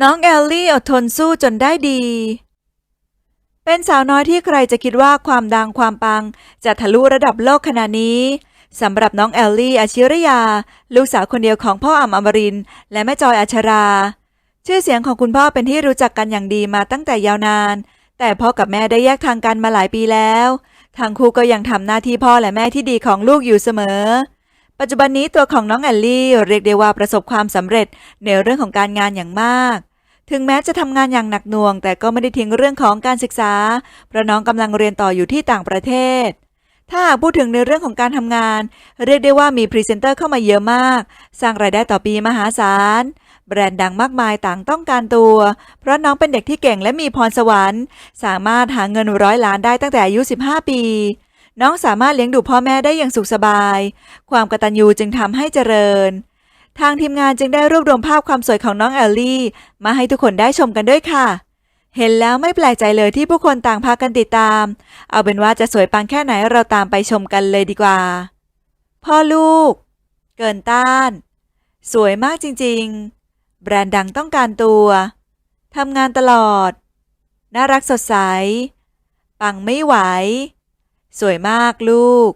น้องแอลลี่อดทนสู้จนได้ดี เป็นสาวน้อยที่ใครจะคิดว่าความดังความปัง จะทะลุระดับโลกขนาดนี้สำหรับน้องแอลลี่อาชิรยา ลูกสาวคนเดียวของพ่ออ่ำอมริน และแม่จอยอัชรา ชื่อเสียงของคุณพ่อเป็นที่รู้จักกันอย่างดีมาตั้งแต่ยาวนาน แต่พ่อกับแม่ได้แยกทางกันมาหลายปีแล้ว ทั้งคู่ก็ยังทำหน้าที่พ่อและแม่ที่ดีของลูกอยู่เสมอ ปัจจุบันนี้ตัวของน้องแอลลี่เรียกได้ว่าประสบความสำเร็จในเรื่องของการงานอย่างมาก ถึงแม้จะทำงานอย่างหนักหน่วง แต่ก็ไม่ได้ทิ้งเรื่องของการศึกษา เพราะน้องกำลังเรียนต่ออยู่ที่ต่างประเทศ ถ้าหากพูดถึงในเรื่องของการทำงาน เรียกได้ว่ามีพรีเซนเตอร์เข้ามาเยอะมาก สร้างรายได้ต่อปีมหาศาลแบรนด์ดังมากมายต่างต้องการตัว เพราะน้องเป็นเด็กที่เก่งและมีพรสวรรค์ สามารถหาเงินร้อยล้านได้ตั้งแต่อายุ 15 ปี น้องสามารถเลี้ยงดูพ่อแม่ได้อย่างสุขสบาย ความกตัญญูจึงทำให้เจริญ ทางทีมงานจึงได้รวบรวมภาพความสวยของน้องแอลลี่ มาให้ทุกคนได้ชมกันด้วยค่ะ เห็นแล้วไม่แปลกใจเลยที่ผู้คนต่างพากันติดตาม เอาเป็นว่าจะสวยปังแค่ไหนเราตามไปชมกันเลยดีกว่า พ่อลูก เกินต้าน สวยมากจริง ๆ แบรนด์ดังต้องการตัวทำงานตลอด น่ารักสดใส ปังไม่ไหว สวยมากลูก